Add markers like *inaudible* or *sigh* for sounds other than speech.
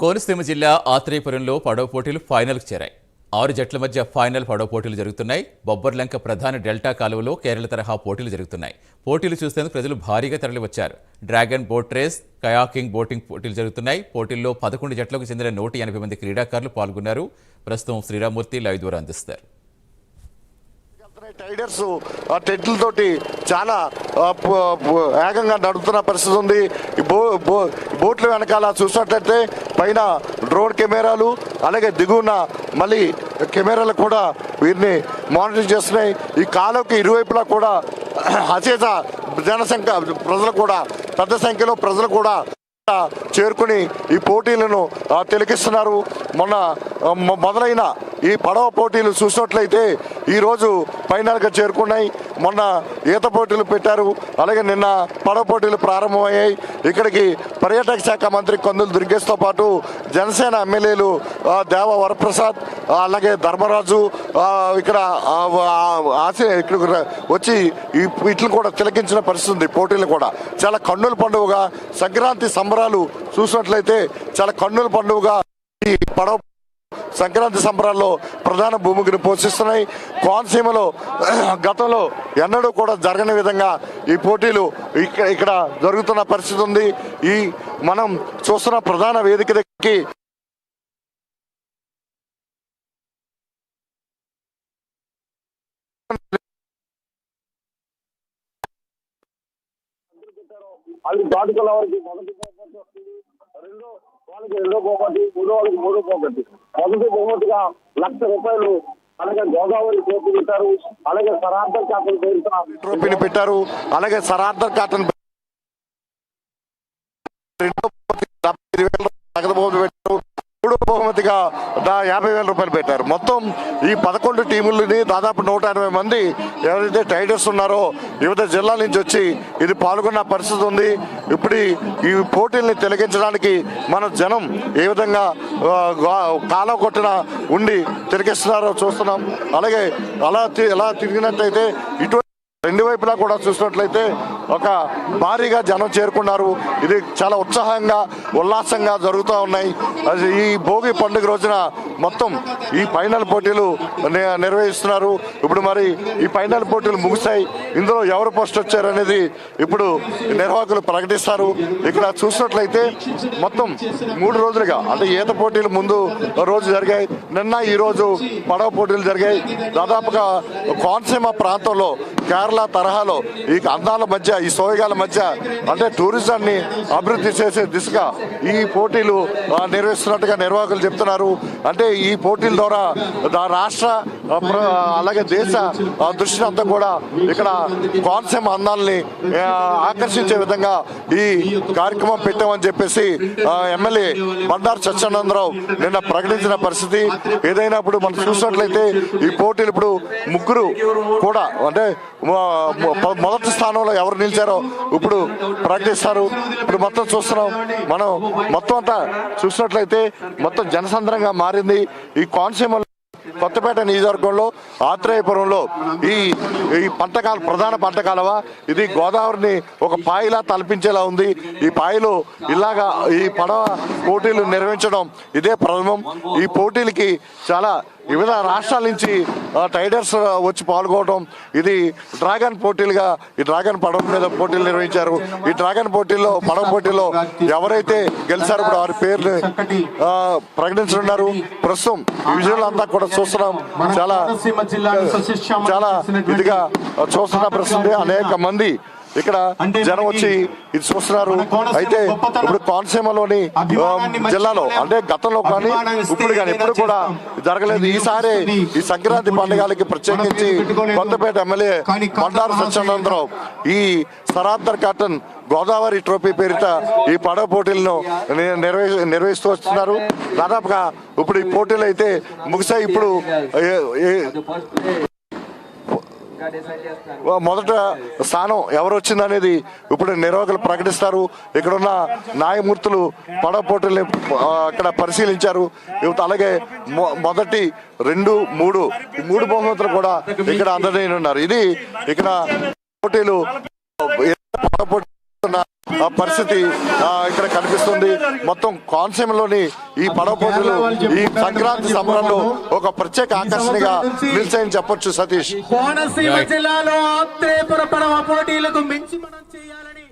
కోనసీమ జిల్లా ఆత్రేయపురంలో పడవ పోటీలు ఫైనల్కు చేరాయి. ఆరు జట్ల మధ్య ఫైనల్ పడవ పోటీలు జరుగుతున్నాయి. బొబ్బర్లంక ప్రధాన డెల్టా కాలువలో కేరళ తరహా పోటీలు జరుగుతున్నాయి. పోటీలు చూసేందుకు ప్రజలు భారీగా తరలివచ్చారు. Dragon boat race kayaking boating పోటీలు జరుగుతున్నాయి. పోటీల్లో పదకొండు జట్లకు చెందిన నూట ఎనభై మంది క్రీడాకారులు పాల్గొన్నారు. ప్రస్తుతం శ్రీరామూర్తి లైవ్ ద్వారా అందిస్తారు. టైడర్స్ ఆ టెంట్లతోటి చాలా ఏకంగా నడుపుతున్న పరిస్థితి ఉంది. ఈ బో బో బోట్ల వెనకాల చూసినట్లయితే పైన డ్రోన్ కెమెరాలు అలాగే దిగువన మళ్ళీ కెమెరాలు కూడా వీరిని మానిటర్ చేస్తున్నాయి. ఈ కాలువకి ఇరువైపులా కూడా అచేత జనసంఖ్య ప్రజలు కూడా పెద్ద సంఖ్యలో ప్రజలు కూడా చేరుకుని ఈ పోటీలను తిలకిస్తున్నారు. మొన్న మొదలైన ఈ పడవ పోటీలు చూసినట్లయితే ఈరోజు ఫైనల్గా చేరుకున్నాయి. మొన్న ఈత పోటీలు పెట్టారు. అలాగే నిన్న పడవ పోటీలు ప్రారంభమయ్యాయి. ఇక్కడికి పర్యాటక శాఖ మంత్రి కందులు దుర్గేష్తో పాటు జనసేన ఎమ్మెల్యేలు దేవ వరప్రసాద్ అలాగే ధర్మరాజు ఇక్కడ ఆశ ఇక్కడ వచ్చి ఈ వీటిని కూడా తిలకించిన పరిస్థితి ఉంది. పోటీలు కూడా చాలా కన్నుల పండుగగా సంక్రాంతి సంబరాలు చూసినట్లయితే చాలా కన్నుల పండుగగా ఈ పడవ సంక్రాంతి సంబరాల్లో ప్రధాన భూమికను పోషిస్తున్నాయి. కోనసీమలో *clears throat* గతంలో ఎన్నడూ కూడా జరగని విధంగా ఈ పోటీలు ఇక్కడ ఇక్కడ జరుగుతున్న పరిస్థితి ఉంది. ఈ మనం చూస్తున్న ప్రధాన వేదిక దగ్గరికి అది దాటుకున్న వారికి మొదటి రెండో వాళ్ళకి రెండో బహుమతి మూడో వాళ్ళకి మూడో బహుమతి. మొదటి బహుమతిగా లక్ష రూపాయలు అలాగే గోదావరి పోటీ పెట్టారు. అలాగే సరార్థం కాటన్ పేరుతో ట్రోఫీని పెట్టారు. అలాగే సరార్థం కాటన్ నగదు బహుమతి పెట్టారు. మూడో బహుమతిగా యాభై వేల రూపాయలు పెట్టారు. మొత్తం ఈ పదకొండు టీములని దాదాపు నూట ఎనభై మంది ఎవరైతే టైడర్స్ ఉన్నారో వివిధ జిల్లాల నుంచి వచ్చి ఇది పాల్గొన్న పరిస్థితి ఉంది. ఇప్పుడు ఈ- పోటీల్ని తిలకించడానికి మన జనం ఏ విధంగా కాలం కొట్టిన ఉండి తిరిగిస్తున్నారో చూస్తున్నాం. అలాగే అలా తి- ఎలా తిరిగినట్లయితే ఇటువంటి రెండు వైపులా కూడా చూసినట్లయితే ఒక భారీగా జనం చేరుకున్నారు. ఇది చాలా ఉత్సాహంగా ఉల్లాసంగా జరుగుతూ ఉన్నాయి. అది ఈ భోగి పండుగ రోజున మొత్తం ఈ ఫైనల్ పోటీలు నిర్వహిస్తున్నారు. ఇప్పుడు మరి ఈ ఫైనల్ పోటీలు ముగిశాయి. ఇందులో ఎవరు ఫస్ట్ వచ్చారు అనేది ఇప్పుడు నిర్వాహకులు ప్రకటిస్తారు. ఇక్కడ చూసినట్లయితే మొత్తం మూడు రోజులుగా అంటే ఈత పోటీలు ముందు రోజు జరిగాయి. నిన్న ఈరోజు పడవ పోటీలు జరిగాయి. దాదాపుగా కోనసీమ ప్రాంతంలో కేరళ తరహాలో ఈ అందాల మధ్య ఈ సోయగాల మధ్య అంటే టూరిజాన్ని అభివృద్ధి చేసే దిశగా ఈ పోటీలు నిర్వహిస్తున్నట్టుగా నిర్వాహకులు చెప్తున్నారు. అంటే ఈ పోటీల ద్వారా దా- రాష్ట్ర అలాగే దేశ దృష్టిని అంతా కూడా ఇక్కడ కోనసీమ అందాలని ఆకర్షించే విధంగా ఈ కార్యక్రమం పెట్టామని చెప్పేసి ఎమ్మెల్యే బండారు సత్యానందరావు నిన్న ప్రకటించిన పరిస్థితి. ఏదైనా ఇప్పుడు మనం చూసినట్లయితే ఈ పోటీలు ఇప్పుడు ముగ్గురు కూడా అంటే మొదటి స్థానంలో ఎవరు నిలిచారో ఇప్పుడు ప్రకటిస్తారు. ఇప్పుడు మొత్తం చూస్తున్నాం. మనం మొత్తం అంతా చూసినట్లయితే మొత్తం జనసంద్రంగా మారింది. ఈ కోనసీమ కొత్తపేట నియోజకవర్గంలో ఆత్రేయపురంలో ఈ ఈ పంటకాల ప్రధాన పంటకాలవ? ఇది గోదావరిని ఒక పాయిలా తలపించేలా ఉంది. ఈ పాయలు ఇలాగా ఈ పడవ పోటీలు నిర్వహించడం ఇదే ప్రథమం ఈ పోటీలకి చాలా వివిధ రాష్ట్రాల నుంచి టైడర్స్ వచ్చి పాల్గొనడం. ఇది డ్రాగన్ పోటీలుగా ఈ డ్రాగన్ పడవ మీద పోటీలు నిర్వహించారు. ఈ డ్రాగన్ పోటీల్లో పడవ పోటీలో ఎవరైతే గెలిచారో ఇప్పుడు వారి పేర్లు ప్రకటించనున్నారు. ప్రస్తుతం ఈ అంతా కూడా చూస్తున్నాం. చాలా చాలా ఇదిగా చూస్తున్న పరిస్థితి అనేక మంది ఇక్కడ జనం వచ్చి ఇది చూస్తున్నారు. అయితే ఇప్పుడు కోనసీమలోని జిల్లాలో అంటే గతంలో కానీ ఇప్పుడు కానీ ఇప్పుడు కూడా జరగలేదు. ఈసారి ఈ సంక్రాంతి పండుగలకి ప్రత్యేకించి కొత్తపేట ఎమ్మెల్యే బండారు సత్యానందరావు ఈ సరాద్దర్ కాటన్ గోదావరి ట్రోఫీ పేరిట ఈ పడవ పోటీలను నిర్వహిస్తూ వస్తున్నారు. దాదాపుగా ఇప్పుడు ఈ పోటీలు అయితే ముగిసాయి. ఇప్పుడు మొదట స్థానం ఎవరు వచ్చిందనేది ఇప్పుడు నిర్వాహకులు ప్రకటిస్తారు. ఇక్కడున్న న్యాయమూర్తులు పడవ పోటీల్ని అక్కడ పరిశీలించారు. అలాగే మొ- మొదటి రెండు మూడు మూడు బహుమతులు కూడా ఇక్కడ అందజేయనున్నారు. ఇది ఇక్కడ పోటీలు పడవ పోటీ ఆ పరిస్థితి ఆ, ఇక్కడ కనిపిస్తుంది. మొత్తం కోనసీమలోని ఈ పడవ పోటీలు ఈ సంక్రాంతి సంబరంలో ఒక ప్రత్యేక ఆకర్షణగా నిలిచాయని చెప్పొచ్చు సతీష్ కోనసీమ. జిల్లాలో ఆత్రేయపుర పడవ పోటీలకు మించి మనం చేయాలని